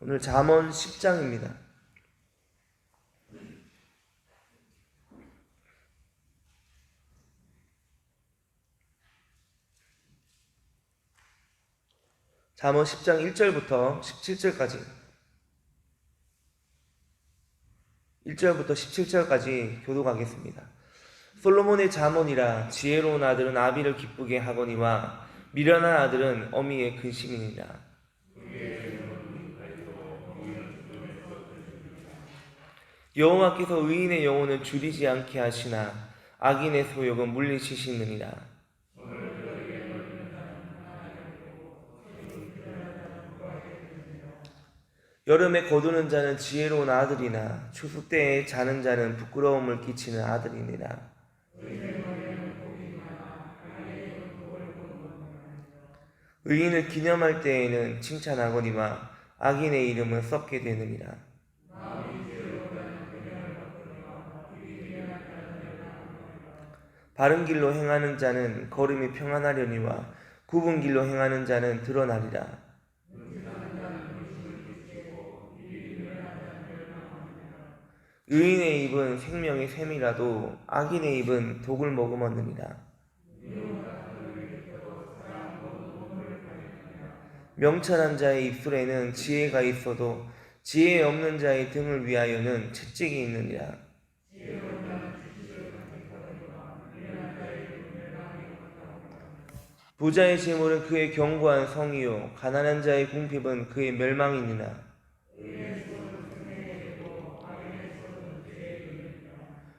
오늘 잠언 10장입니다. 잠언 10장 1절부터 17절까지 1절부터 17절까지 교독하겠습니다. 솔로몬의 잠언이라 지혜로운 아들은 아비를 기쁘게 하거니와 미련한 아들은 어미의 근심이니라. 여호와께서 의인의 영혼을 줄이지 않게 하시나 악인의 소욕은 물리치시느니라. 여름에 거두는 자는 지혜로운 아들이나 추수 때에 자는 자는 부끄러움을 끼치는 아들이니라. 의인을 기념할 때에는 칭찬하거니와 악인의 이름은 썩게 되느니라. 바른 길로 행하는 자는 걸음이 평안하려니와 굽은 길로 행하는 자는 드러나리라. 의인의 입은 생명의 샘이라도 악인의 입은 독을 머금었느니라. 명철한 자의 입술에는 지혜가 있어도 지혜 없는 자의 등을 위하여는 채찍이 있느니라. 부자의 재물은 그의 견고한 성이요 가난한 자의 궁핍은 그의 멸망이니라.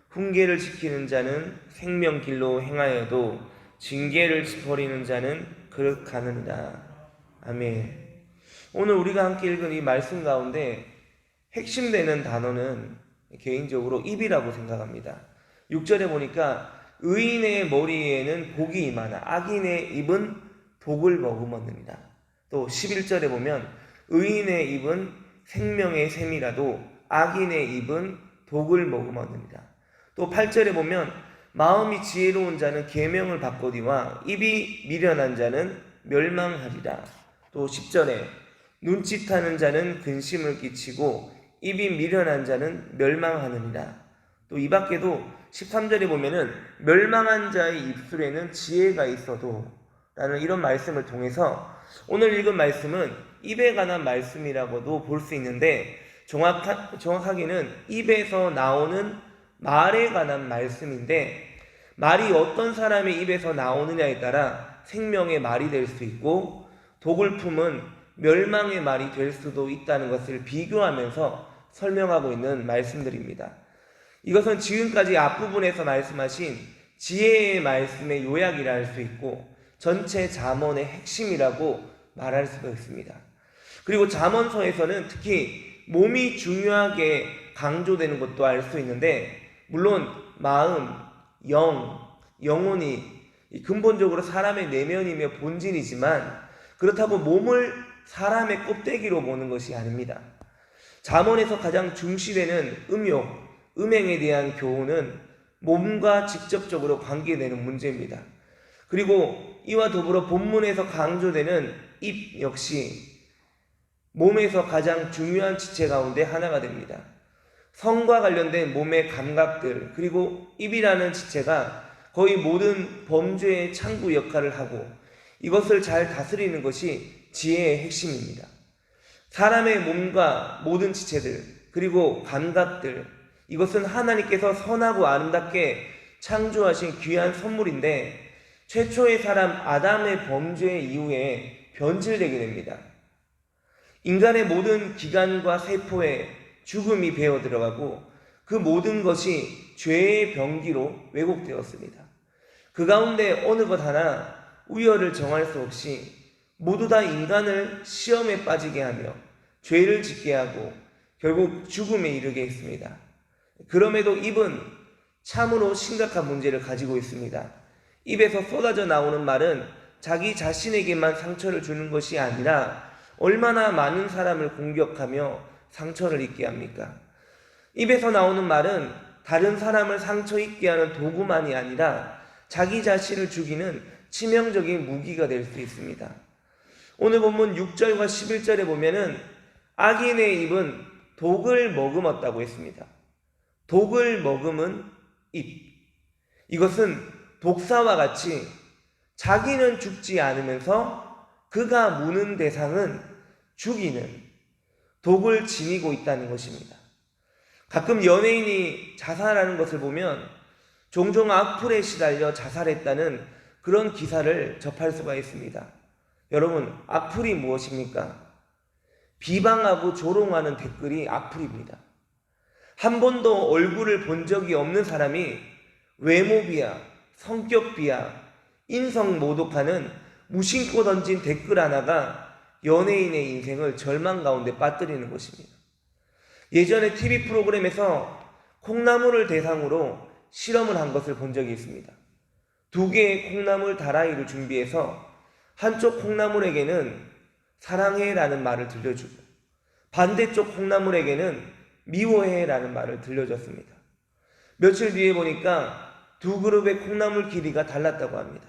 훈계를 지키는 자는 생명 길로 행하여도 징계를 버리는 자는 그릇 가느니라. 아멘. 오늘 우리가 함께 읽은 이 말씀 가운데 핵심되는 단어는 개인적으로 입이라고 생각합니다. 6절에 보니까 의인의 머리에는 복이 임하나 악인의 입은 독을 머금었느니라. 또 11절에 보면 의인의 입은 생명의 샘이라도 악인의 입은 독을 머금었느니라. 또 8절에 보면 마음이 지혜로운 자는 계명을 받거니와 입이 미련한 자는 멸망하리라. 또 10절에 눈짓하는 자는 근심을 끼치고 입이 미련한 자는 멸망하느니라. 또 이 밖에도 13절에 보면은 멸망한 자의 입술에는 지혜가 있어도 라는 이런 말씀을 통해서 오늘 읽은 말씀은 입에 관한 말씀이라고도 볼 수 있는데 정확하, 정확하게는 입에서 나오는 말에 관한 말씀인데 말이 어떤 사람의 입에서 나오느냐에 따라 생명의 말이 될 수 있고 독을 품은 멸망의 말이 될 수도 있다는 것을 비교하면서 설명하고 있는 말씀들입니다. 이것은 지금까지 앞부분에서 말씀하신 지혜의 말씀의 요약이라 할 수 있고 전체 잠언의 핵심이라고 말할 수도 있습니다. 그리고 잠언서에서는 특히 몸이 중요하게 강조되는 것도 알 수 있는데 물론 마음, 영, 영혼이 근본적으로 사람의 내면이며 본질이지만 그렇다고 몸을 사람의 껍데기로 보는 것이 아닙니다. 잠언에서 가장 중시되는 음욕, 음행에 대한 교훈은 몸과 직접적으로 관계되는 문제입니다. 그리고 이와 더불어 본문에서 강조되는 입 역시 몸에서 가장 중요한 지체 가운데 하나가 됩니다. 성과 관련된 몸의 감각들, 그리고 입이라는 지체가 거의 모든 범죄의 창구 역할을 하고 이것을 잘 다스리는 것이 지혜의 핵심입니다. 사람의 몸과 모든 지체들, 그리고 감각들, 이것은 하나님께서 선하고 아름답게 창조하신 귀한 선물인데 최초의 사람 아담의 범죄 이후에 변질되게 됩니다. 인간의 모든 기관과 세포에 죽음이 배어 들어가고 그 모든 것이 죄의 병기로 왜곡되었습니다. 그 가운데 어느 것 하나 우열을 정할 수 없이 모두 다 인간을 시험에 빠지게 하며 죄를 짓게 하고 결국 죽음에 이르게 했습니다. 그럼에도 입은 참으로 심각한 문제를 가지고 있습니다. 입에서 쏟아져 나오는 말은 자기 자신에게만 상처를 주는 것이 아니라 얼마나 많은 사람을 공격하며 상처를 입게 합니까? 입에서 나오는 말은 다른 사람을 상처 입게 하는 도구만이 아니라 자기 자신을 죽이는 치명적인 무기가 될 수 있습니다. 오늘 본문 6절과 11절에 보면은 악인의 입은 독을 머금었다고 했습니다. 독을 머금은 입. 이것은 독사와 같이 자기는 죽지 않으면서 그가 무는 대상은 죽이는 독을 지니고 있다는 것입니다. 가끔 연예인이 자살하는 것을 보면 종종 악플에 시달려 자살했다는 그런 기사를 접할 수가 있습니다. 여러분, 악플이 무엇입니까? 비방하고 조롱하는 댓글이 악플입니다. 한 번도 얼굴을 본 적이 없는 사람이 외모 비하, 성격 비하, 인성 모독하는 무심코 던진 댓글 하나가 연예인의 인생을 절망 가운데 빠뜨리는 것입니다. 예전에 TV 프로그램에서 콩나물을 대상으로 실험을 한 것을 본 적이 있습니다. 두 개의 콩나물 다라이를 준비해서 한쪽 콩나물에게는 사랑해 라는 말을 들려주고 반대쪽 콩나물에게는 미워해라는 말을 들려줬습니다. 며칠 뒤에 보니까 두 그룹의 콩나물 길이가 달랐다고 합니다.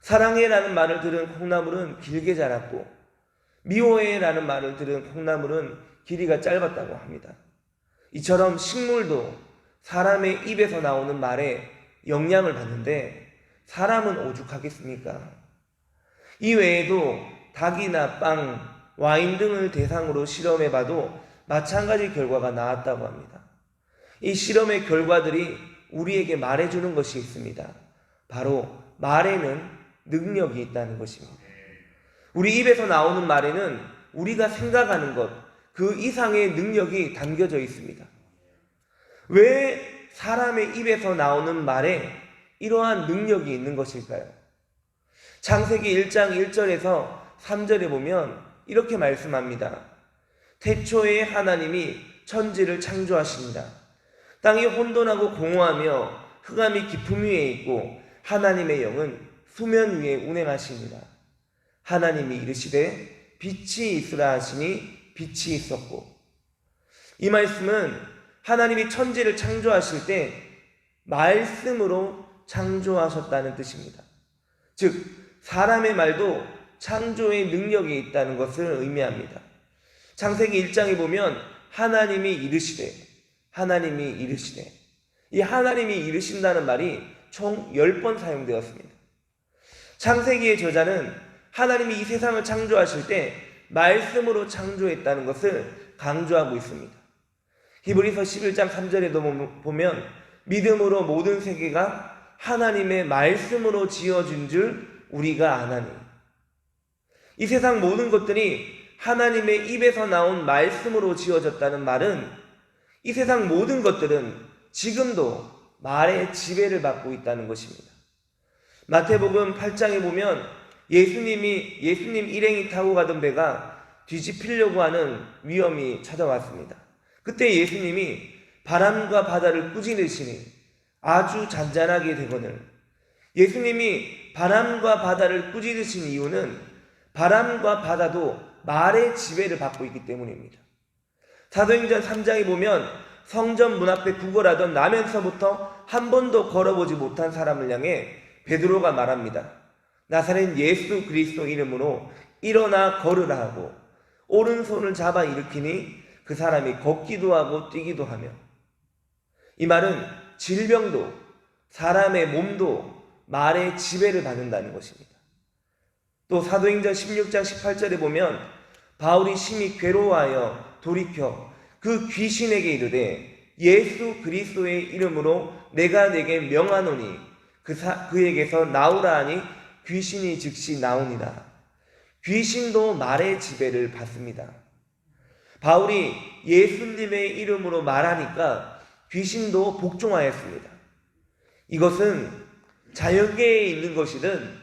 사랑해라는 말을 들은 콩나물은 길게 자랐고 미워해라는 말을 들은 콩나물은 길이가 짧았다고 합니다. 이처럼 식물도 사람의 입에서 나오는 말에 영향을 받는데 사람은 오죽하겠습니까? 이 외에도 닭이나 빵, 와인 등을 대상으로 실험해봐도 마찬가지 결과가 나왔다고 합니다. 이 실험의 결과들이 우리에게 말해주는 것이 있습니다. 바로 말에는 능력이 있다는 것입니다. 우리 입에서 나오는 말에는 우리가 생각하는 것, 그 이상의 능력이 담겨져 있습니다. 왜 사람의 입에서 나오는 말에 이러한 능력이 있는 것일까요? 창세기 1장 1절에서 3절에 보면 이렇게 말씀합니다. 태초에 하나님이 천지를 창조하십니다. 땅이 혼돈하고 공허하며 흑암이 깊음 위에 있고 하나님의 영은 수면 위에 운행하십니다. 하나님이 이르시되 빛이 있으라 하시니 빛이 있었고 이 말씀은 하나님이 천지를 창조하실 때 말씀으로 창조하셨다는 뜻입니다. 즉 사람의 말도 창조의 능력이 있다는 것을 의미합니다. 창세기 1장에 보면 하나님이 이르시되 하나님이 이르시되 이 하나님이 이르신다는 말이 총 10번 사용되었습니다. 창세기의 저자는 하나님이 이 세상을 창조하실 때 말씀으로 창조했다는 것을 강조하고 있습니다. 히브리서 11장 3절에도 보면 믿음으로 모든 세계가 하나님의 말씀으로 지어진 줄 우리가 아나니 이 세상 모든 것들이 하나님의 입에서 나온 말씀으로 지어졌다는 말은 이 세상 모든 것들은 지금도 말의 지배를 받고 있다는 것입니다. 마태복음 8장에 보면 예수님이 예수님 일행이 타고 가던 배가 뒤집히려고 하는 위험이 찾아왔습니다. 그때 예수님이 바람과 바다를 꾸짖으시니 아주 잔잔하게 되거늘 예수님이 바람과 바다를 꾸짖으신 이유는 바람과 바다도 말의 지배를 받고 있기 때문입니다. 사도행전 3장에 보면 성전 문 앞에 구걸하던 나면서부터 한 번도 걸어보지 못한 사람을 향해 베드로가 말합니다. 나사렛 예수 그리스도 이름으로 일어나 걸으라 하고 오른손을 잡아 일으키니 그 사람이 걷기도 하고 뛰기도 하며 이 말은 질병도 사람의 몸도 말의 지배를 받는다는 것입니다. 또 사도행전 16장 18절에 보면 바울이 심히 괴로워하여 돌이켜 그 귀신에게 이르되 예수 그리스도의 이름으로 내가 내게 명하노니 그 사, 그에게서 나오라 하니 귀신이 즉시 나오니라. 귀신도 말의 지배를 받습니다. 바울이 예수님의 이름으로 말하니까 귀신도 복종하였습니다. 이것은 자연계에 있는 것이든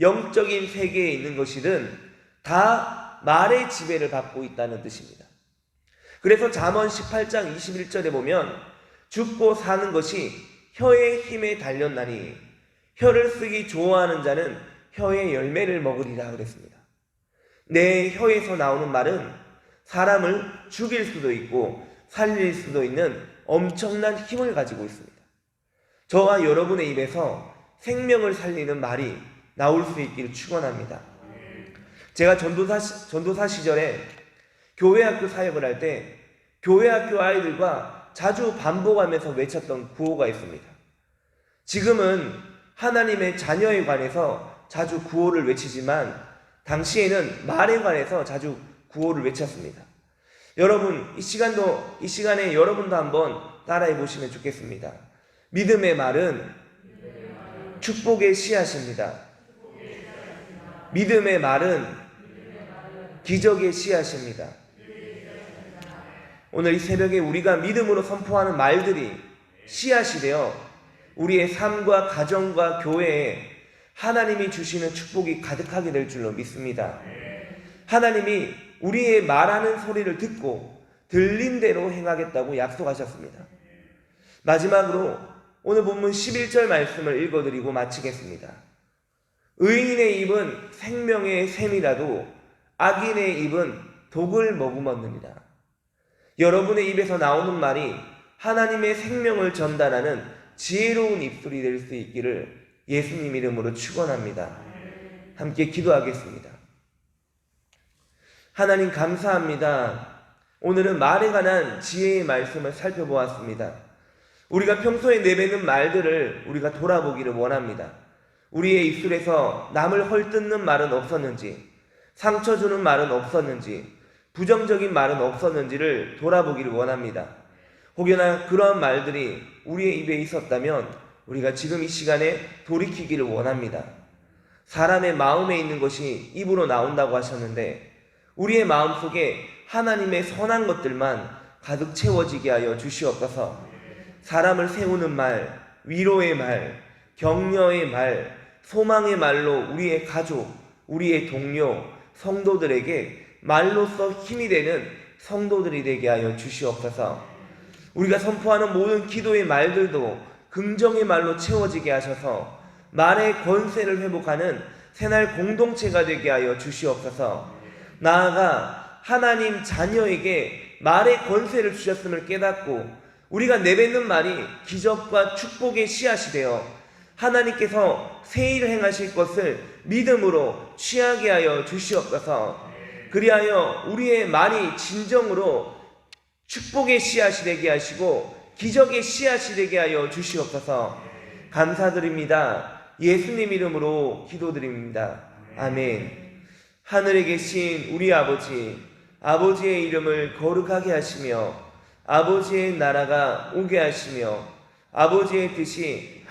영적인 세계에 있는 것이든 다 말의 지배를 받고 있다는 뜻입니다. 그래서 잠언 18장 21절에 보면 죽고 사는 것이 혀의 힘에 달렸나니 혀를 쓰기 좋아하는 자는 혀의 열매를 먹으리라 그랬습니다. 내 혀에서 나오는 말은 사람을 죽일 수도 있고 살릴 수도 있는 엄청난 힘을 가지고 있습니다. 저와 여러분의 입에서 생명을 살리는 말이 나올 수 있기를 축원합니다. 제가 전도사 전도사 시절에 교회 학교 사역을 할 때 교회 학교 아이들과 자주 반복하면서 외쳤던 구호가 있습니다. 지금은 하나님의 자녀에 관해서 자주 구호를 외치지만 당시에는 말에 관해서 자주 구호를 외쳤습니다. 여러분, 이 시간도, 이 시간에 여러분도 한번 따라해 보시면 좋겠습니다. 믿음의 말은 축복의 씨앗입니다. 믿음의 말은 기적의 씨앗입니다. 오늘 이 새벽에 우리가 믿음으로 선포하는 말들이 씨앗이 되어 우리의 삶과 가정과 교회에 하나님이 주시는 축복이 가득하게 될 줄로 믿습니다. 하나님이 우리의 말하는 소리를 듣고 들린 대로 행하겠다고 약속하셨습니다. 마지막으로 오늘 본문 11절 말씀을 읽어드리고 마치겠습니다. 의인의 입은 생명의 샘이라도 악인의 입은 독을 머금었느니라. 여러분의 입에서 나오는 말이 하나님의 생명을 전달하는 지혜로운 입술이 될 수 있기를 예수님 이름으로 축원합니다. 함께 기도하겠습니다. 하나님 감사합니다. 오늘은 말에 관한 지혜의 말씀을 살펴보았습니다. 우리가 평소에 내뱉는 말들을 우리가 돌아보기를 원합니다. 우리의 입술에서 남을 헐뜯는 말은 없었는지, 상처 주는 말은 없었는지, 부정적인 말은 없었는지를 돌아보기를 원합니다. 혹여나 그러한 말들이 우리의 입에 있었다면 우리가 지금 이 시간에 돌이키기를 원합니다. 사람의 마음에 있는 것이 입으로 나온다고 하셨는데 우리의 마음 속에 하나님의 선한 것들만 가득 채워지게 하여 주시옵소서. 사람을 세우는 말, 위로의 말, 격려의 말, 소망의 말로 우리의 가족, 우리의 동료, 성도들에게 말로써 힘이 되는 성도들이 되게 하여 주시옵소서. 우리가 선포하는 모든 기도의 말들도 긍정의 말로 채워지게 하셔서 말의 권세를 회복하는 새날 공동체가 되게 하여 주시옵소서. 나아가 하나님 자녀에게 말의 권세를 주셨음을 깨닫고 우리가 내뱉는 말이 기적과 축복의 씨앗이 되어 하나님께서 새 일을 행하실 것을 믿음으로 취하게 하여 주시옵소서. 그리하여 우리의 말이 진정으로 축복의 씨앗이 되게 하시고 기적의 씨앗이 되게 하여 주시옵소서. 감사드립니다. 예수님 이름으로 기도드립니다. 아멘. 하늘에 계신 우리 아버지, 아버지의 이름을 거룩하게 하시며 아버지의 나라가 오게 하시며 아버지의 뜻이